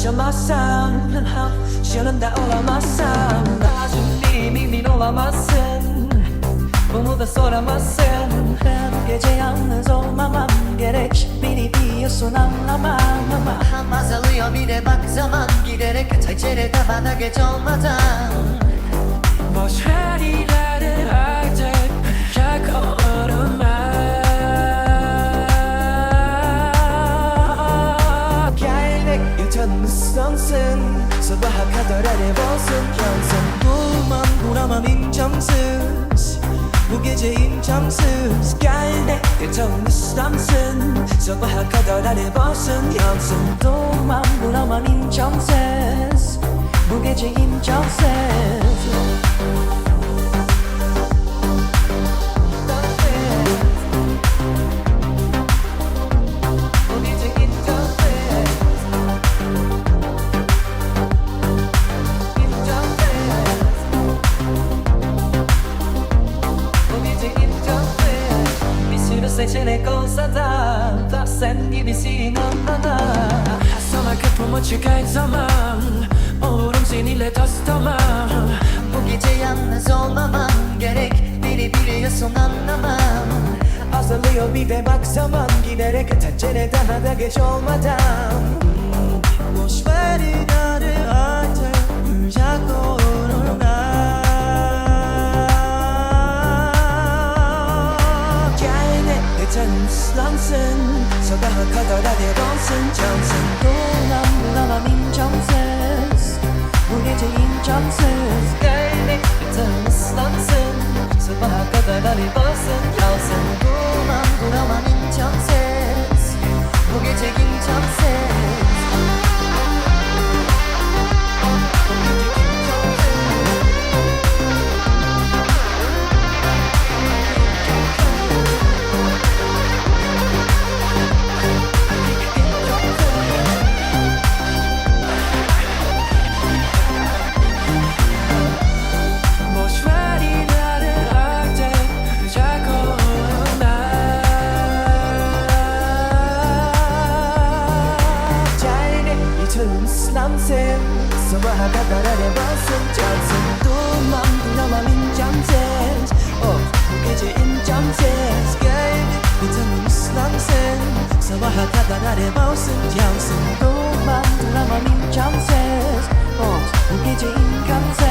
ulaşamazsam Yanında olamazsam bir mümin olamazsın. Bunu da soramazsın. Gece yalnız olmamam gerek. Beni biliyorsun anlamam ama. Azalıyor bir de bak zaman. Giderek Acele de bana geç olmadan ıslansın Sabaha kadar alev olsun. Yansın. Bulmam bulamam imkansız. Bu gece imkansız. Gel de yatan ıslansın Sabaha kadar alev olsun. Yansın. Bulmam bulamam imkansız. Bu gece imkansız seçenek olsa da Da sen gibisin anlana Sana kapımı açık her zaman Olurum seninle tas tamam. Bu gece yalnız olmamam gerek Beni biliyorsun anlamam. Azalıyor bir de bak zaman giderek Acele daha da geç olmadan. Boş ıslansın Sabaha kadar alev olsun cansın Bulamam bulamam imkansız Bu gece imkansız Gel de yeter ıslansın Sabaha kadar alev olsun cansın Bulmam bulamam imkansız Bu gece imkansız ıslansın Sabaha kadar olsun cansın Durmam duramam imkansız Of bu gece imkansız Gel yatırım ıslansın Sabaha kadar olsun cansın Durmam duramam imkansız Of bu gece imkansız